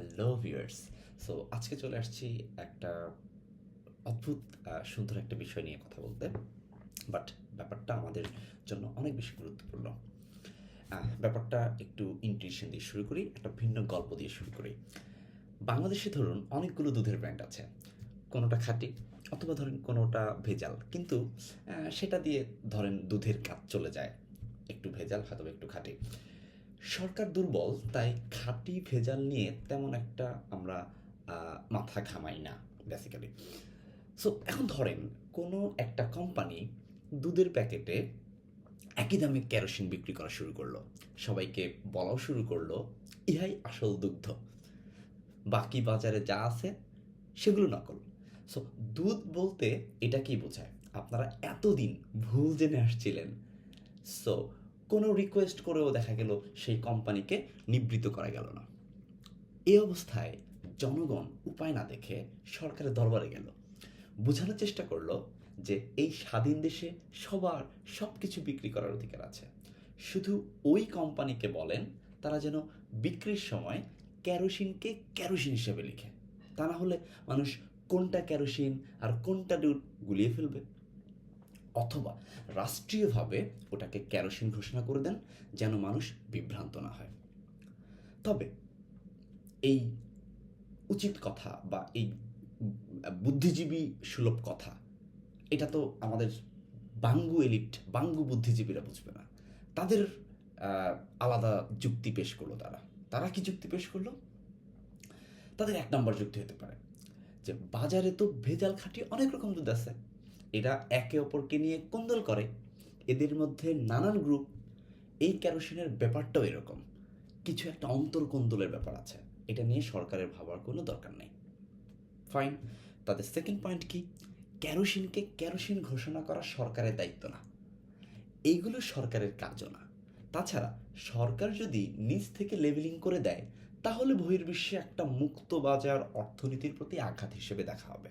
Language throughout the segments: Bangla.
হ্যালো ভিউয়ার্স সো আজকে চলে আসছি একটা অদ্ভুত সুন্দর একটা বিষয় নিয়ে কথা বলতে। বাট ব্যাপারটা আমাদের জন্য অনেক বেশি গুরুত্বপূর্ণ। ব্যাপারটা একটু ইন্টুইশন দিয়ে শুরু করি, একটা ভিন্ন গল্প দিয়ে শুরু করি। বাংলাদেশে ধরুন অনেকগুলো দুধের ব্র্যান্ড আছে। কোনোটা খাঁটি অথবা ধরেন কোনোটা ভেজাল। কিন্তু সেটা দিয়ে ধরেন দুধের কাজ চলে যায়। একটু ভেজাল হয়তো একটু খাঁটি। সরকার দুর্বল, তাই খাঁটি ভেজাল নিয়ে তেমন একটা আমরা মাথা ঘামাই না বেসিক্যালি সো এখন ধরেন, কোনো একটা কোম্পানি দুধের প্যাকেটে একই দামে কেরোসিন বিক্রি করা শুরু করল। সবাইকে বলাও শুরু করল, ইহাই আসল দুগ্ধ। বাকি বাজারে যা আছে, সেগুলো নকল। সো দুধ বলতে এটা কি বোঝায়? আপনারা এতদিন ভুল জেনে আসছিলেন। সো কোনো রিকোয়েস্ট করেও দেখা গেল সেই কোম্পানিকে নিবৃত্ত করা গেল না। এই অবস্থায় জনগণ উপায় না দেখে সরকারের দরবারে গেল। বোঝানোর চেষ্টা করল যে এই স্বাধীন দেশে সবার সব কিছু বিক্রি করার অধিকার আছে। শুধু ওই কোম্পানিকে বলেন, তারা যেন বিক্রির সময় ক্যারোসিনকে ক্যারোসিন হিসেবে লিখে। তা না হলে মানুষ কোনটা ক্যারোসিন আর কোনটা দুধ গুলিয়ে ফেলবে? অথবা রাষ্ট্রীয়ভাবে ওটাকে ক্যারোসিন ঘোষণা করে দেন যেন মানুষ বিভ্রান্ত না হয়। তবে এই উচিত কথা বা এই বুদ্ধিজীবী সুলভ কথা, এটা তো আমাদের বাঙ্গু এলিট, বাঙ্গু বুদ্ধিজীবীরা বুঝবে না। তাদের আলাদা যুক্তি পেশ করল তারা। তারা কি যুক্তি পেশ করল? তাদের এক নম্বর যুক্তি হতে পারে যে বাজারে তো ভেজাল খাঁটি অনেক রকম দুধ আছে। এরা একে অপরকে নিয়ে কোন্দল করে। এদের মধ্যে নানান গ্রুপ এই ক্যারোসিনের ব্যাপারটাও এরকম। কিছু একটা অন্তর কোন্দলের ব্যাপার আছে। এটা নিয়ে সরকারের ভাবার কোনো দরকার নেই। ফাইন তাদের সেকেন্ড পয়েন্ট কি? ক্যারোসিনকে ক্যারোসিন ঘোষণা করা সরকারের দায়িত্ব না। এইগুলো সরকারের কাজও না। তাছাড়া সরকার যদি নিজ থেকে লেভেলিং করে দেয়, তাহলে বহির্বিশ্বে একটা মুক্ত বাজার অর্থনীতির প্রতি আঘাত হিসেবে দেখা হবে।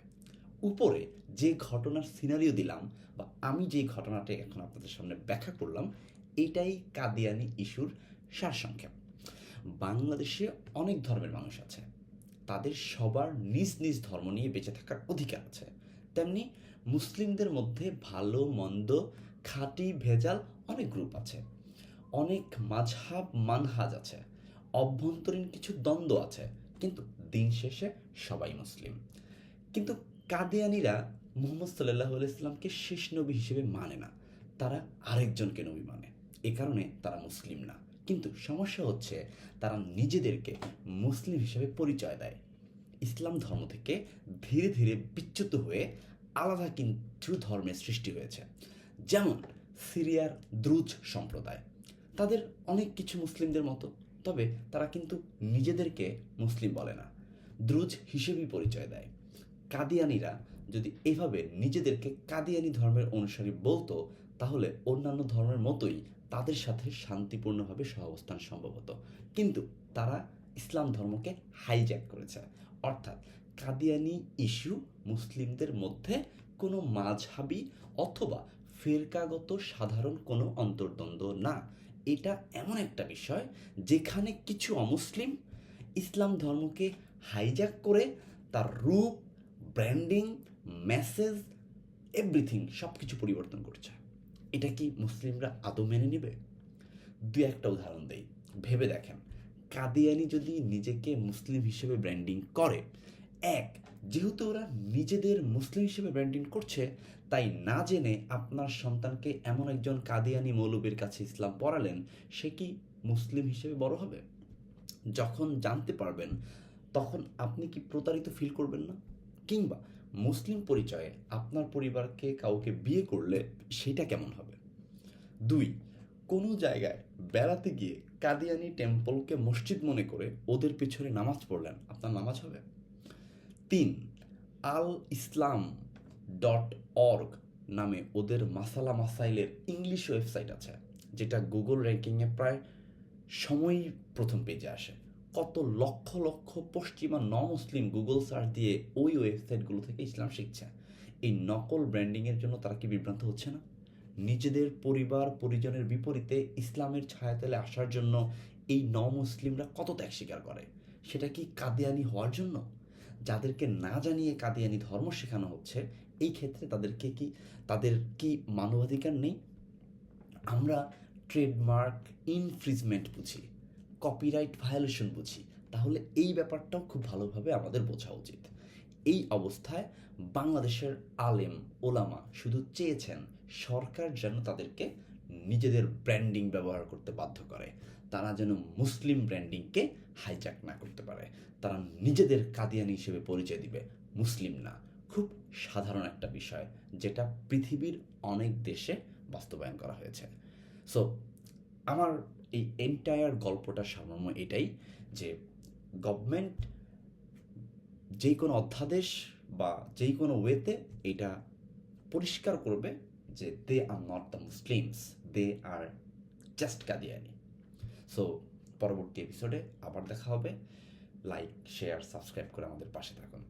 উপরে যে ঘটনার সিনারিও দিলাম বা আমি যে ঘটনাটা এখন আপনাদের সামনে ব্যাখ্যা করলাম, এটাই কাদিয়ানি ইস্যুর সারসংক্ষেপ। বাংলাদেশে অনেক ধর্মের মানুষ আছে। তাদের সবার নিজ নিজ ধর্ম নিয়ে বেঁচে থাকার অধিকার আছে। তেমনি মুসলিমদের মধ্যে ভালো, মন্দ, খাঁটি, ভেজাল অনেক গ্রুপ আছে। অনেক মাঝহাব, মানহাজ আছে। অভ্যন্তরীণ কিছু দ্বন্দ্ব আছে। কিন্তু দিন শেষে সবাই মুসলিম। কিন্তু কাদিয়ানিরা মোহাম্মদ সাল্লাহ ইসলামকে শেষ নবী হিসেবে মানে না। তারা আরেকজনকে নবী মানে। এ কারণে তারা মুসলিম না। কিন্তু সমস্যা হচ্ছে তারা নিজেদেরকে মুসলিম হিসেবে পরিচয় দেয়। ইসলাম ধর্ম থেকে ধীরে ধীরে বিচ্যুত হয়ে আলাদা কিন্তু ধর্মের সৃষ্টি হয়েছে। যেমন সিরিয়ার দ্রুজ সম্প্রদায়। তাদের অনেক কিছু মুসলিমদের মতো, তবে তারা কিন্তু নিজেদেরকে মুসলিম বলে না। দ্রুজ হিসেবেই পরিচয় দেয়। কাদিয়ানিরা যদি এভাবে নিজেদেরকে কাদিয়ানি ধর্মের অনুসারী বলতো, তাহলে অন্যান্য ধর্মের মতোই তাদের সাথে শান্তিপূর্ণভাবে সহাবস্থান সম্ভব হতো। কিন্তু তারা ইসলাম ধর্মকে হাইজ্যাক করেছে। অর্থাৎ কাদিয়ানি ইস্যু মুসলিমদের মধ্যে কোনো মাঝহাবি অথবা ফেরকাগত সাধারণ কোনো অন্তর্দ্বন্দ্ব না। এটা এমন একটা বিষয় যেখানে কিছু অমুসলিম ইসলাম ধর্মকে হাইজ্যাক করে তার রূপ ব্র্যান্ডিং মেসেজ এভরিথিং সব কিছু পরিবর্তন করছে। এটা কি মুসলিমরা আদৌ মেনে নেবে? দু একটা উদাহরণ দেই। ভেবে দেখেন, কাদিয়ানি যদি নিজেকে মুসলিম হিসেবে ব্র্যান্ডিং করে, এক, যেহেতু ওরা নিজেদের মুসলিম হিসেবে ব্র্যান্ডিং করছে, তাই না জেনে আপনার সন্তানকে এমন একজন কাদিয়ানি মৌলবীর কাছে ইসলাম পড়ালেন, সে কি মুসলিম হিসেবে বড় হবে? যখন জানতে পারবেন, তখন আপনি কি প্রতারিত ফিল করবেন না? কিংবা মুসলিম পরিচয়ে আপনার পরিবারকে কাউকে বিয়ে করলে সেটা কেমন হবে? দুই, কোনো জায়গায় বেড়াতে গিয়ে কাদিয়ানি টেম্পলকে মসজিদ মনে করে ওদের পিছনে নামাজ পড়লেন, আপনার নামাজ হবে? তিন আল ইসলাম ডট অর্গ নামে ওদের মাসালা মাসাইলের ইংলিশ ওয়েবসাইট আছে, যেটা গুগল র্যাঙ্কিংয়ে প্রায় সময়ই প্রথম পেজে আসে। কত লক্ষ লক্ষ পশ্চিমা ন মুসলিম গুগল সার্চ দিয়ে ওই ওয়েবসাইটগুলো থেকে ইসলাম শিখছে। এই নকল ব্র্যান্ডিংয়ের জন্য তারা কি বিভ্রান্ত হচ্ছে না? নিজেদের পরিবার, পরিজনের বিপরীতে ইসলামের ছায়াতলে আসার জন্য এই ন মুসলিমরা কত ত্যাগ স্বীকার করে? সেটা কি কাদিয়ানি হওয়ার জন্য? যাদেরকে না জানিয়ে কাদিয়ানি ধর্ম শেখানো হচ্ছে, এই ক্ষেত্রে তাদেরকে কি, তাদের কি মানবাধিকার নেই? আমরা ট্রেডমার্ক ইনফ্রিজমেন্ট বুঝি। কপিরাইট ভায়োলেশন বুঝি, তাহলে এই ব্যাপারটাও খুব ভালোভাবে আমাদের বোঝা উচিত। এই অবস্থায় বাংলাদেশের আলেম, ওলামা শুধু চেয়েছেন সরকার যেন তাদেরকে নিজেদের ব্র্যান্ডিং ব্যবহার করতে বাধ্য করে। তারা যেন মুসলিম ব্র্যান্ডিংকে হাইজ্যাক না করতে পারে। তারা নিজেদের কাদিয়ানি হিসেবে পরিচয় দিবে, মুসলিম না। খুব সাধারণ একটা বিষয়, যেটা পৃথিবীর অনেক দেশে বাস্তবায়ন করা হয়েছে। সো আমার এই এন্টায়ার গল্পটার সারমর্ম এটাই যে গভর্নমেন্ট যেই কোনো অধ্যাদেশ বা যেই কোনো ওয়েতে এটা পরিষ্কার করবে যে they are not the Muslims they are just Qadiani so পরবর্তী এপিসোডে আবার দেখা হবে। লাইক শেয়ার সাবস্ক্রাইব করে আমাদের পাশে থাকুন।